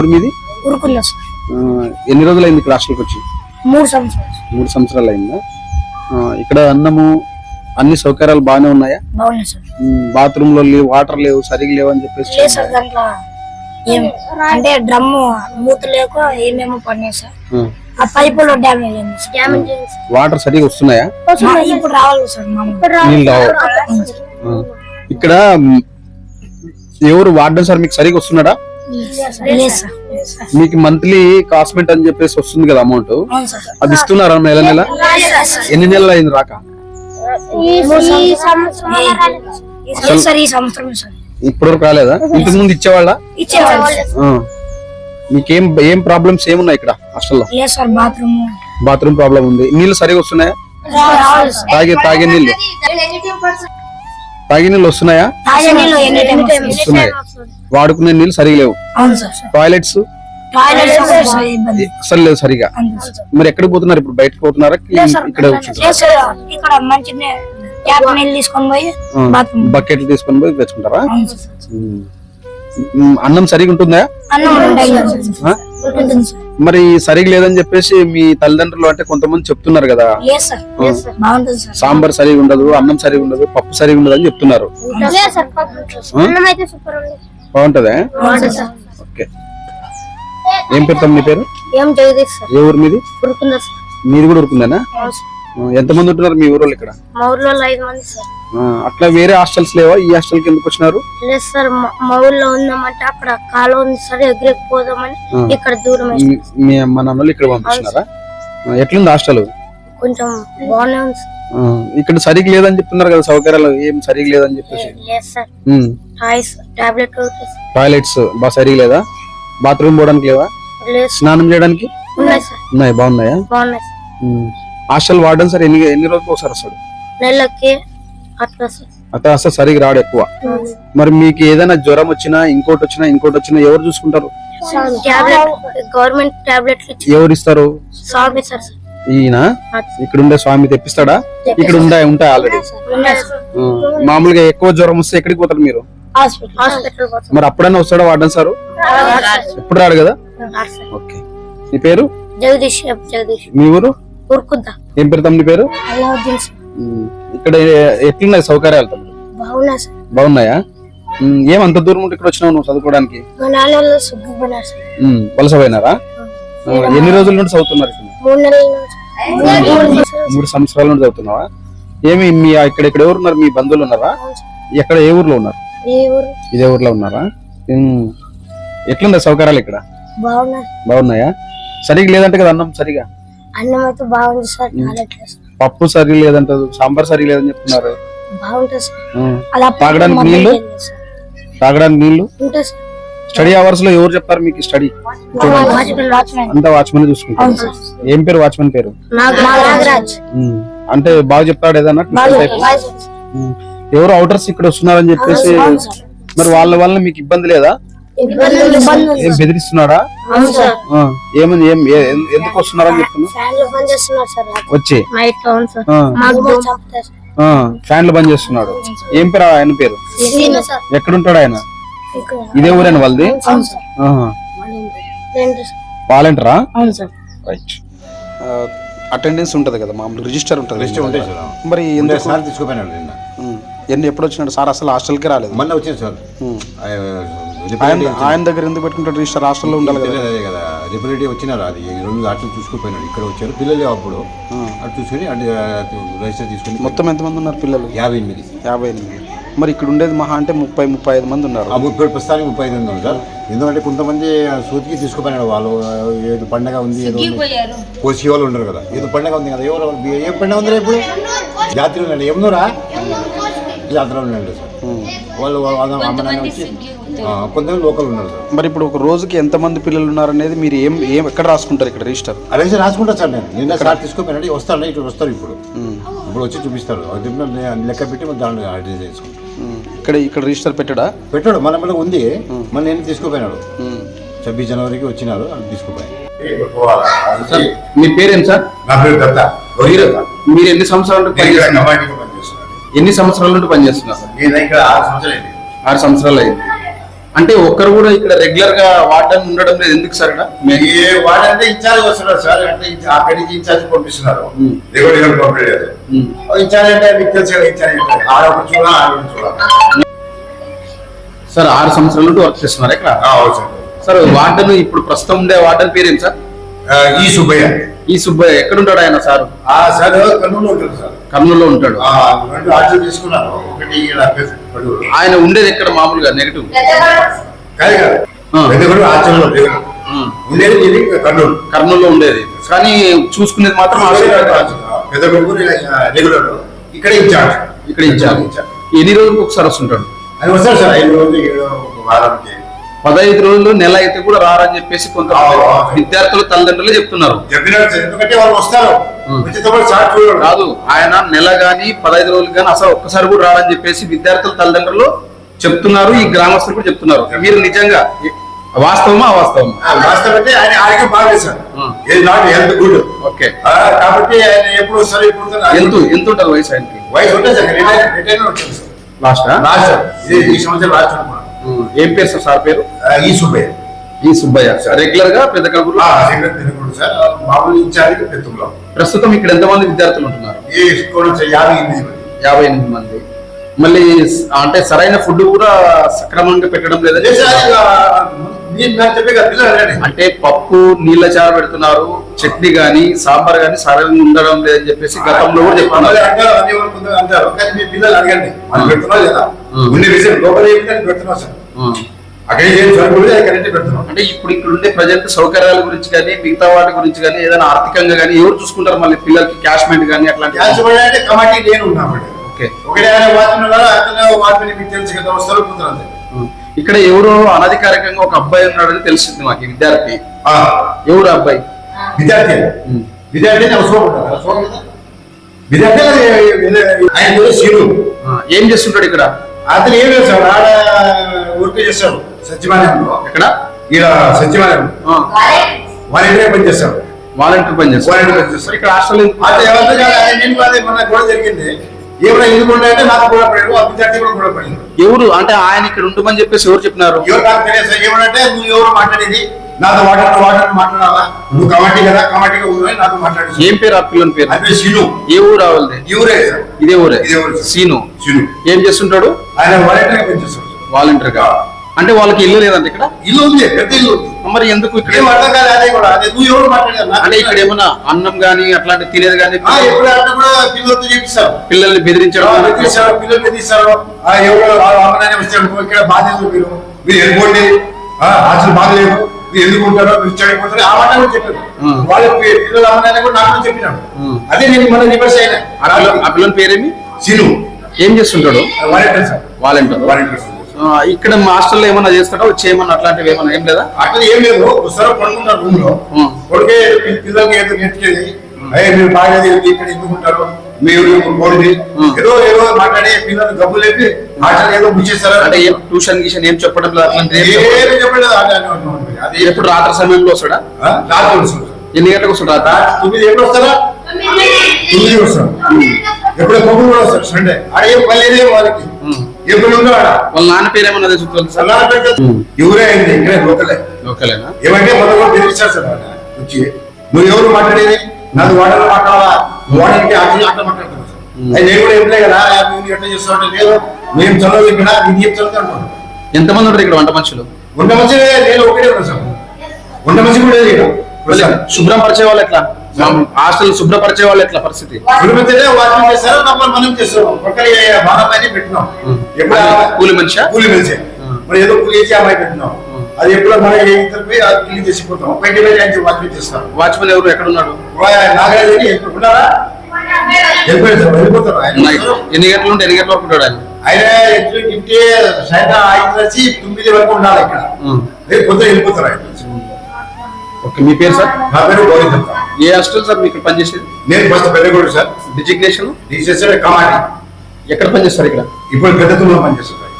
ఇప్పుడు మీది? సార్ ఎన్ని రోజులు అయింది ఇక్కడ హాస్టల్కి వచ్చి? మూడు సంవత్సరాలు. మూడు సంవత్సరాలు అయిందా? ఆ, ఇక్కడ అన్నము అన్ని సౌకర్యాలు బాగానే ఉన్నాయా? బాగున్నాయి సార్. బాత్రూమ్లో లేవు వాటర్ లేవు సరిగ్గా లేవు అని చెప్పేసి లేదు సార్ దాంట్లో ఏం అంటే డ్రమ్ము మూత లేక ఏమేమో పడినాయి సార్. ఆ, ఆ పైపులో డ్యామేజ్ అయింది సార్. డ్యామేజ్ వాటర్ సరిగ్గా వస్తున్నాయా? ఇప్పుడు రావాలి సార్ మామూలు నీళ్ళు రావు ఆ, ఇక్కడ మ్, ఎవరు వార్డెన్ సార్ మీకు సరిగ్గా వస్తున్నాడా? మీకు మంత్లీ కాస్మెంట్ అని చెప్పేసి వస్తుంది కదా అమౌంట్? అది ఇస్తున్నారా నెల నెల? ఎన్ని నెలలు అయింది రాక? ఇప్పటివరకు రాలేదా? ఇంతకు ముందు ఇచ్చేవాళ్ళ. మీకేం ఏం ప్రాబ్లమ్స్ ఏమున్నాయి ఇక్కడ హాస్టల్లో? బాత్రూమ్ బాత్రూమ్ ప్రాబ్లం ఉంది. నీళ్ళు సరిగా వస్తున్నాయా? తాగే తాగే నీళ్ళు. తాగే నీళ్ళు వస్తున్నాయా? వాడుకునే నీళ్ళు సరిగా లేవు. అవును సార్. టాయిలెట్స్ అసలు లేవు సరిగా. మరి ఎక్కడికి పోతున్నారు? ఇప్పుడు బయటకు పోతున్నారా? ఇక్కడ లేదు బకెట్లు తీసుకొని పోయి తెచ్చుకుంటారా? అన్నం సరిగా ఉంటుందా? మరి సరిగా లేదని చెప్పేసి మీ తల్లిదండ్రులు అంటే కొంతమంది చెప్తున్నారు కదా. సాంబార్ సరిగా ఉండదు అన్నం సరిగా ఉండదు పప్పు సరిగా ఉండదు అని చెప్తున్నారు. బాగుంటదా? ఓకే. ఏం పెడతాం మీ పేరు? ఏం ఊరు మీది? మీది కూడా ఉరుకుందేనా? ఎంతమంది ఉంటున్నారు మీ ఊరోళ్ళు ఇక్కడ? మా ఊర్లో ఐదు మంది సార్. ఆ, అట్లా వేరే హాస్టల్స్ లేవా? ఈ హాస్టల్కి ఎందుకు వచ్చినారు? లేదు సార్ మా- మా ఊర్లో ఉందామంటే అక్కడ కాలువ ఉంది సార్ ఎగిరెక్కిపోదామని ఆ. ఇక్కడ దూరం మీ- మీ అమ్మ నాన్నలు ఇక్కడ పంపిస్తున్నారా ఆ, ఎట్లుంది హాస్టల్? కొంచెం బాగానే ఉంది సార్. ఆ, ఇక్కడ సరిగ్గా లేదని చెప్తున్నారు కదా సౌకర్యాలు ఏం సరిగ్గా లేదని చెప్పేసి. లేదు సార్. ఉమ్, టాయ్స్ టాబ్లెట్ అవుతాయి సార్. టాయిలెట్స్ బాగా సరిగ్గా లేదా? బాత్రూమ్ పోవడానికి లేవా? లేదు సార్. స్నానం చేయడానికి? ఉన్నాయి సార్. ఉన్నాయి బాగున్నాయా? బాగున్నాయి sir. Um. Hostel warden sir ఎన్ని ఎన్ని రోజులకు ఒకసారి వస్తాడు? నెలకి అట్లా సార్. అతను అసలు సరిగ్గా రాడు ఎక్కువ. మరి మీకు ఏదైనా జ్వరం వచ్చినా ఇంకోటి వచ్చినా ఇంకోటి వచ్చినా ఎవరు చూసుకుంటారు? టాబ్లెట్ గవర్నమెంట్ టాబ్లెట్లు ఇచ్చి ఎవరు ఇస్తారు? ఈయన? ఇక్కడ ఉండే స్వామి తెప్పిస్తాడా? ఇక్కడ ఉండే ఉంటాయి ఆల్రెడీ మామూలుగా ఎక్కువ జ్వరం వస్తే ఎక్కడికి పోతారు మీరు? మరి అప్పుడైనా వస్తాడా వార్డెన్ సారు? ఎప్పుడు రాడు కదా. ఓకే. నీ పేరు? జగదీష్. మీ ఊరు? ఊరుకుద్దా ఏం పేరు తమ్ముడి పేరు? సార్. ఉమ్, ఇక్కడ ఎట్లున్నాయి సౌకర్యాలు తమ్ముడు? బాగున్నాయి సార్. బాగున్నాయా? ఉమ్, ఏం అంత దూరం నుండి ఇక్కడ వచ్చినావు నువ్వు చదువుకోవడానికి? మా నాన్న వాళ్ళు సుగ్గిపోయినారు సార్. ఉమ్, వలస పోయినారా? ఎన్ని రోజుల నుండి చదువుతున్నారు ఇక్కడ? మూడు నెలల నుంచి మూడు నెలలు మూడు సంవత్సరాల నుండి చదువుతున్నావా? ఏమి మీ ఇక్కడ ఇక్కడ ఎవరు ఉన్నారు? మీ బంధువులు ఉన్నారా? ఎక్కడ ఏ ఊర్లో ఉన్నారు? ఈ ఊరు? ఇదే ఊర్లో ఉన్నారా? ఉమ్, ఎట్లుంది సౌకర్యాలు ఇక్కడ? బాగున్నాయి బాగున్నాయా? సరిగా లేదంటే కదా అన్నం సరిగా? అన్నం అయితే బాగుంది సార్ సార్ పప్పు సరిగా లేదంటారు సాంబార్ సరిగా లేదని చెప్తున్నారు. బాగుంటుంది సార్. తాగడానికి నీళ్ళు? సార్. తాగడానికి నీళ్ళు సార్. స్టడీ అవర్స్లో ఎవరు చెప్తారు మీకు స్టడీ? అంతా వాచ్మెన్ చూసుకుంటారు. ఏం పేరు వాచ్మెన్ పేరు? అంటే బాగా చెప్తాడు ఏదన్నా ఎవరు అవుటర్స్ ఇక్కడ వస్తున్నారని చెప్పేసి మరి వాళ్ళ వల్ల మీకు ఇబ్బంది లేదా? ఏం బెదిరిస్తున్నాడా? అవును సార్. ఆ, ఏమని ఏం ఎందుకు వస్తున్నారని చెప్తున్నా? వచ్చి. ఫ్యాన్లు బంద్ చేస్తున్నాడు. ఏం పేరు ఆయన పేరు? సీను సార్. ఎక్కడుంటాడు ఆయన? ఇదే ఊరేనా వాళ్ళది? వాలంటీరా? రైట్. అటెండెన్స్ ఉంటది కదా మామూలు రిజిస్టర్ ఉంటది రిజిస్టర్ ఉంటాయి సార్. మరి సార్ తీసుకుపోయినాడు ఎన్ని ఎప్పుడు వచ్చినాడు సార్ అసలు హాస్టల్కి రాలేదు. మొన్న వచ్చింది సార్. ఆయన ఆయన దగ్గర ఎందుకు పెట్టుకుంటాడు? రిజిస్టర్ హాస్టల్లో ఉండాలి కదా. అదే కదా. రిప్రజెంటేటివ్ వచ్చినారు అది. రెండు అట్లు చూసుకుపోయినాడు. ఇక్కడ వచ్చారు. పిల్లలు అప్పుడు. అటు చూసుకొని అటు రిజిస్టర్ తీసుకుని మొత్తం ఎంతమంది ఉన్నారు పిల్లలు? యాభై ఎనిమిది. యాభై ఎనిమిది. మరి ఇక్కడ ఉండేది మహా అంటే ముప్పై ముప్పై ఐదు మంది ఉన్నారు. ముప్పై ప్రస్తుతానికి ముప్పై ఐదు ఉంది సార్. ఎందుకంటే కొంతమంది సూతికి తీసుకుపోయినాడు వాళ్ళు. ఏదో పండగ ఉంది ఏదో. కోసి వాళ్ళు ఉండరు కదా. ఏదో పండగ ఉంది కదా. ఎవరు ఏ పండగ ఉంది ఇప్పుడు? జాతర ఉందండి ఏమన్నారా జాతర ఉండండి సార్. వాళ్ళు వాళ్ళ అమ్మ నాన్న వచ్చి కొంతమంది లోకల్ ఉన్నారు సార్. మరి ఇప్పుడు ఒక రోజుకి ఎంతమంది పిల్లలు ఉన్నారు అనేది మీరు ఏం ఏం ఎక్కడ రాసుకుంటారు ఇక్కడ రిజిస్టర్? అలాగే రాసుకుంటా సార్ నేను. నిన్న సార్ తీసుకుపోయినాడు వస్తాను ఇక్కడ వస్తారు ఇప్పుడు. ఇప్పుడు వచ్చి చూపిస్తారు. అది చెప్పిన నేను లెక్క పెట్టి చేసుకుంటాను ఉమ్, ఇక్కడ ఇక్కడ రిజిస్టర్ పెట్టాడా? పెట్టాడు. మన మన ఉంది. మన నేను తీసుకుపోయినాడు. ఛబ్బీస్ జనవరికి వచ్చినారు అది తీసుకుపోయాను మీ పేరేం సార్? నా పేరు దత్త. మీరు మీరు ఎన్ని సంవత్సరాల నుండి పనిచేస్తున్నారు? ఎన్ని సంవత్సరాల నుండి పనిచేస్తున్నారు? నేను ఇక్కడ ఆరు సంవత్సరాలు అయింది. ఆరు సంవత్సరాలు అయింది. అంటే ఒక్కరు కూడా ఇక్కడ రెగ్యులర్గా వాడడం ఉండడం లేదు. ఎందుకు సార్ ఇక్కడ? ఏ వాడంటే ఇన్ఛార్జ్ వస్తున్నారు సార్. అంటే అక్కడి నుంచి ఇన్ఛార్జ్ పంపిస్తున్నారు. దిగుడు పంపించలేదు. ఇన్ఛార్జ్ అంటే మీకు తెలుసు ఇన్ఛార్జ్ అంటే. ఆడొకటి చూడాలి ఆడొకటి చూడాలి. సార్ ఆరు సంవత్సరాల నుండి వర్క్ చేస్తున్నారు ఇక్కడ? సార్. వార్డన్ ఇప్పుడు ప్రస్తుతం ఉండే వార్డన్ పేరేం సార్? ఈ సుబ్బయ్య. ఈ సుబ్బయ్య. ఎక్కడ ఉంటాడు ఆయన సార్? ఆ సార్ కర్నూలు ఉంటుంది సార్. కర్నూలులో ఉంటాడు. ఆయన ఉండేది ఎక్కడ మామూలుగా? నెగిటివ్ ఉండేది కర్నూలు. కర్నూలులో ఉండేది. కానీ చూసుకునేది మాత్రం ఇక్కడ ఇన్ఛార్జ్. ఇక్కడ ఇచ్చారు ఎన్ని రోజులకు ఒకసారి వస్తుంటాడు? అది వస్తారు సార్ ఐదు రోజులు ఏడు ఒక వారానికి. పదహైదు రోజులు నెల అయితే కూడా రారని చెప్పేసి కొంత. విద్యార్థులు తల్లిదండ్రులు చెప్తున్నారు. కాదు ఆయన నెల గాని పదహైదు రోజులు గాని అసలు ఒక్కసారి కూడా రారని చెప్పేసి విద్యార్థుల తల్లిదండ్రులు చెప్తున్నారు ఈ గ్రామస్తులు కూడా చెప్తున్నారు. మీరు నిజంగా వాస్తవమా అవాస్తవమా? ఆ, వాస్తవం అంటే ఆయన ఆరోగ్యం ఆ. ఇది నాట్ హెల్త్ గుడ్ ఓకే. కాబట్టి ఆయన ఎప్పుడు వస్తారు ఎప్పుడు? ఎంత ఎంత ఉంటుంది వయసు ఆయనకి? వయసు ఉంటుంది సార్ రిటైర్ రిటైర్ ఉంటుంది సార్. లాస్ట్ లాస్ట్ ఈ సంవత్సరం లాస్ట్ ఏం పేరు సార్? సార్ పేరు? ఈ సుబ్బయ్య. ఈ సుబ్బయ్య. రెగ్యులర్గా పెద్ద తినకూడదు సార్. మామూలు ఇన్ఛార్జ్ పెత్తంలో ప్రస్తుతం ఇక్కడ ఎంతమంది విద్యార్థులు ఉంటున్నారు? యాభై ఎనిమిది మంది. యాభై ఎనిమిది మంది. మళ్ళీ అంటే సరైన ఫుడ్ కూడా సక్రమంగా పెట్టడం అదే అంటే పప్పు నీళ్ళ చారు పెడుతున్నారు చట్నీ గాని సాంబార్ గాని సరైన ఉండడం లేదని చెప్పేసి గతంలో కూడా చెప్తున్నారు అంటే ఇప్పుడు ఇక్కడ ఉండే ప్రజెంట్ సౌకర్యాల గురించి కానీ మిగతా వాటి గురించి కానీ ఏదైనా ఆర్థికంగా కానీ ఎవరు చూసుకుంటారు మళ్ళీ పిల్లలకి క్యాష్మెంట్ కానీ అట్లాంటి క్యాన్స్ అంటే కమాటీ నేను ఉన్నామండి. ఓకే. ఒకటే మీకు తెలుసు కదా. ఇక్కడ ఎవరో అనధికారికంగా ఒక అబ్బాయి ఉన్నాడని తెలిసింది మాకు విద్యార్థి. ఆ, ఎవరు అబ్బాయి? విద్యార్థి. విద్యార్థి విద్యార్థి ఆయన శివుడు. ఏం చేస్తుంటాడు ఇక్కడ? అతను ఏం చేస్తాడు? ఆడ వర్క్ చేస్తాడు సచివాలయంలో. ఎక్కడ? ఈడ సచివాలయం. వాళ్ళ ఇంటినే పని చేస్తాడు. వాలంటీర్ పని చేస్తారు వాలంటీర్ పని చేస్తారు ఇక్కడ హాస్టల్ అదే ఎవరితో కాదు ఆయన గొడవ జరిగింది. ఏమైనా ఎందుకు అంటే నాకు కూడా పడాడు ఆ విద్యార్థి కూడా కూడా పడింది ఎవరు? అంటే ఆయన ఇక్కడ ఉంటుందని చెప్పేసి ఎవరు చెప్పినారు? ఎవరు నాకు తెలియదు సార్ ఏమనంటే నువ్వు ఎవరు మాట్లాడేది? నాతో వాటర్ వాటర్ మాట్లాడాలా? నువ్వు కమాటీ కదా ఉన్నావు నాతో మాట్లాడేసి ఏం పేరు ఆ పిల్లని పేరు? అదే శిను ఏ ఊరు రావాలి సార్. ఇదే ఊరే. ఇదే ఊరే. సీను. శిను ఏం చేస్తుంటాడు? ఆయన వాలంటీర్ పనిచేస్తాడు వాలంటీర్గా అంటే వాళ్ళకి ఇల్లు లేదంట ఇక్కడ? ఇల్లు ఉంది పెద్ద ఇల్లు ఉంది. మరి ఎందుకు ఇక్కడ? ఏం అర్థం కాదు అదే కూడా? అదే నువ్వు ఎవరు అంటే ఇక్కడ ఏమన్నా అన్నం గాని అట్లాంటి తినేది ఎప్పుడు అంటే కూడా పిల్లలతో చేపిస్తారు. పిల్లల్ని బెదిరించడం పిల్లలు ఎవరు వచ్చారు ఇక్కడ బాధ్యత మీరు. మీరు వెళ్ళిపోండి. ఆ, అసలు బాగలేదు మీరు ఎందుకు ఉంటారో మీరు చెడిపోతారు ఆ మాట కూడా చెప్పారు. వాళ్ళ పిల్లల అమ్మనాన్ని కూడా నాకు చెప్పినాడు. అదే నేను మన రివర్స్ అయినా. ఆ పిల్ల ఆ పిల్లని పేరేమి? సిను. ఏం చేస్తుంటాడు? Volunteer volunteer. ఇక్కడ హాస్టల్లో ఏమన్నా చేస్తాడో చేయమన్నా అట్లాంటివి ఏమన్నా ఏం లేదా? అట్లా ఏం లేదు. వస్తారో పడుకుంటారు రూమ్లో. కొడుకే పిల్లలకి ఏదో నెట్టుకేది అయ్యే మీరు బాగా ఇక్కడ ఎందుకు ఉంటారు? మీరు పోండి ఆ. ఏదో ఏదో మాట్లాడి పిల్లలు గబ్బు లేపి ఆటలు ఏదో ముచ్చేస్తారు అంటే ఏం ట్యూషన్ గిషన్ ఏం చెప్పడం లేదు ఏం చెప్పలేదు అది. ఎప్పుడు రాత్రి సమయంలో వస్తాడా? రాత్రి వస్తుంది ఎన్ని గంటలకు వస్తాడు తొమ్మిది ఎప్పుడు వస్తారా తొమ్మిది. వస్తాడు. ఎప్పుడు పొగులు కూడా వస్తాడు సండే ఏం పని లేదే వాళ్ళకి. ఎప్పుడు ఉందో వాళ్ళ నాన్న పేరు ఏమన్నా తెలుసు ఎవరే అయింది? ఇక్కడే లోకలే. ఓకేలేనా ఏమంటే మొదలు కూడా బెదిరించారు సార్ ఆయన వచ్చి నువ్వు ఎవరు మాట్లాడేది? నాది వాడలు మాట్లాడాలా? వాడడానికి అట్లా అట్లా. అది నేను కూడా లేదు కదా నువ్వు ఎట్లా చేస్తావు అంటే లేదు. మేము చదవదు ఇక్కడ ఇది ఏం చదువుతా అంటున్నాను ఎంతమంది ఉంటారు ఇక్కడ వంట మనుషులు? ఉండ మంచి నేను ఒకటే ఉన్నా సార్ ఉండ మంచి కూడా లేదు ఇక్కడ. శుభ్రం పరిచే వాళ్ళు ఎట్లా? హాస్టల్ శుభ్రపరిచే వాళ్ళు ఎట్లా పరిస్థితి? గురుమతినే వాటిని చేస్తారో తప్పని మనం చేస్తున్నాం ఒకరి బాలపైన పెట్టినాం. ఎప్పుడు కూలి మనిషా? కూలి మనిషి. మరి ఏదో కూలి చేసి అమ్మాయి పెట్టినాం. అది ఎప్పుడు మన పోయి అది క్లీన్ చేసిపోతాం బయట వెళ్ళి ఆయన వాటిని చేస్తాం. వాచ్మెన్ ఎవరు? ఎక్కడ ఉన్నాడు? నాగరాజు ఉన్నారా వెళ్ళిపోతారు ఎన్ని గంటల నుండి ఎన్ని గంటల వరకు ఉంటాడు ఆయన? ఆయన ఎప్పుడు ఇంటి సాయంత్రం ఐదు నుంచి తొమ్మిది వరకు ఉండాలి ఇక్కడ. రేపు పొద్దున వెళ్ళిపోతారు ఆయన. ఓకే మీ పేరు సార్? నా పేరు గోవింద్ ఏ హాస్టల్ సార్ మీకు పనిచేసేది? నేను ఫస్ట్ పెద్దగూడు సార్. డిజిగ్నేషన్? తీసేస్తే కమాండ్ ఎక్కడ పనిచేస్తారు ఇక్కడ? ఇప్పుడు పెద్ద తుమ్మ పనిచేస్తారు